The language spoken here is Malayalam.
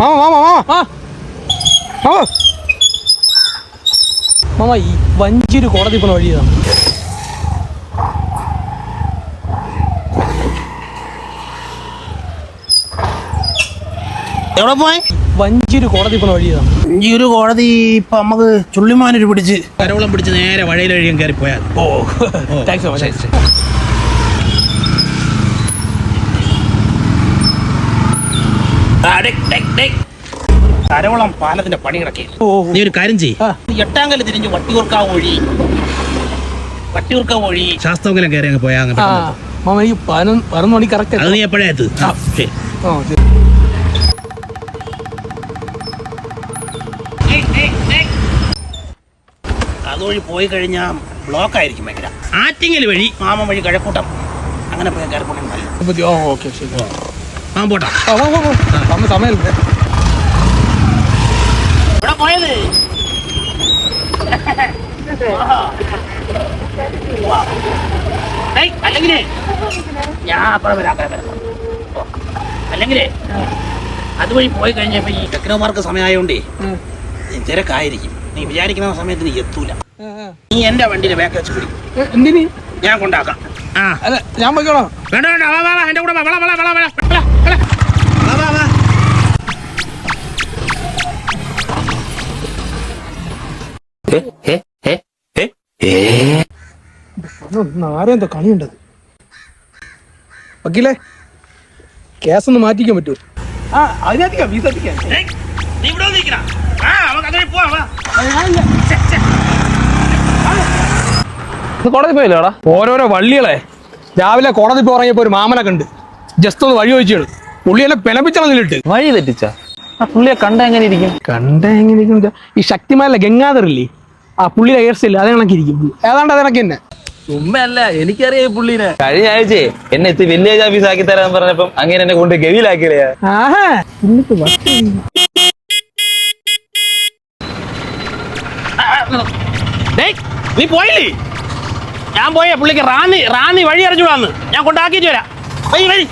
മാമ മാമ മാമ. ആ. മാമ. മാമ ഈ വഞ്ചിയൊരു കോടതി പോണ വഴി ഇതാണ് എവിടെ പോയി? വഞ്ചിയൊരു കോടതി പോണ വഴി ഇതാണ് ഈ ഒരു കോടതി ഇപ്പൊ നമുക്ക് ചുള്ളിമാനൊരു പിടിച്ച് കരവളം പിടിച്ച് നേരെ വഴിയിൽ കഴിയാൻ കയറി പോയാൽ ഓ. താങ്ക്സ് സോ താങ്ക്സ് കരവളം പാലത്തിന്റെ പണി കിടക്കി. നീ ഒരു കാര്യം ചെയ്യ്. എട്ടാങ്കൽ തിരിഞ്ഞ് വട്ടിയൂർക്കാവ് വഴി വട്ടിയൂർക്കാവ് വഴി ശാസ്ത്രമംഗലം കയറി അങ്ങ് പോയാ അങ്ങ് ആ പെട്ടെന്ന്. മാമ ഈ പതിനൊന്ന് പതിനൊന്ന് മണി കറക്റ്റ് അത് നീ എപ്പോഴാ എത്ത്? ആ, ശരി. ആ ശരി. അതുവഴി പോയി കഴിഞ്ഞാൽ ബ്ലോക്ക് ആയിരിക്കും ഭയങ്കര. ആറ്റിങ്ങൽ വഴി. മാമ വഴി കഴക്കൂട്ടം. അങ്ങനെ പോയി കയറി പോകണം നല്ല ഇപ്പൊ ഓ ഓക്കെ ശരി. ആ പോട്ടെ. സമയമില്ല. ഇവിടെ പോയത്? ഏയ്, അല്ലെങ്കിലേ. ഞാൻ അപ്പുറം വരാം അപ്പുറം വരാം. അല്ലെങ്കിലേ. അതുവഴി പോയി കഴിഞ്ഞപ്പോ ഈ ടെക്നോമാർക്ക് സമയമായോണ്ടേ തിരക്കായിരിക്കും നീ വിചാരിക്കുന്ന സമയത്ത് നീ എത്തൂല. നീ എന്റെ വണ്ടിയിൽ ബാക്ക് വെച്ച് പിടി. എന്തിന്? ഞാൻ കൊണ്ടാക്കാം. ആ. അല്ല ഞാൻ പോയിക്കോളാം. വേണ്ട വേണ്ട വാ വാ എന്റെ കൂടെ വാ വള വള വള വള വാ വാ വാ. ആരും എന്തോ കളിയുണ്ടത്? വക്കീലേ കേസ് ഒന്ന് മാറ്റിക്കാൻ പറ്റുമോ? ആ അതിനകത്തേക്കാ ഏയ്, നീ ഇവിടെ നിൽക്കണ ആ നമുക്ക് അതുവഴി പോവാം വാ കോടതി പോയില്ലേടാ? ഓരോരോ വള്ളികളെ. രാവിലെ കോടതി പോറങ്ങിയപ്പോ ഒരു മാമനൊക്കെ കണ്ട് ജസ്റ്റ് ഒന്ന് വഴി ചോദിച്ചു പുള്ളിയെല്ലാം പിലപ്പിച്ചിട്ട് വഴി തെറ്റിച്ച? ആ പുള്ളിയെ കണ്ട എങ്ങനെ ഇരിക്കും? കണ്ട എങ്ങനെ ഇരിക്കും ഈ ശക്തിമാരിലെ ഗംഗാധർ ഇല്ലേ? ആ പുള്ളിയുടെ ഏർസില്ല അത് കണക്കിരിക്കും ഏതാണ്ട് അതേ കണക്ക് തന്നെ ഉമ്മയല്ല എനിക്കറിയാം പുള്ളിനെ. കഴിഞ്ഞ ആഴ്ച എന്നെ എത്തി വില്ലേജ് ഓഫീസ് ആക്കി തരാൻ പറഞ്ഞപ്പം അങ്ങനെ എന്നെ കൊണ്ട് ഗവിയിലാക്കിയില്ലേ ആഹാ. നീ പോയില്ലേ? ഞാൻ പോയേ പുള്ളിക്ക് റാന്നി റാന്നി വഴി അറിഞ്ഞുകൂടാന്ന് ഞാൻ കൊണ്ടാക്കിയിട്ട് വരാം. വഴി വഴി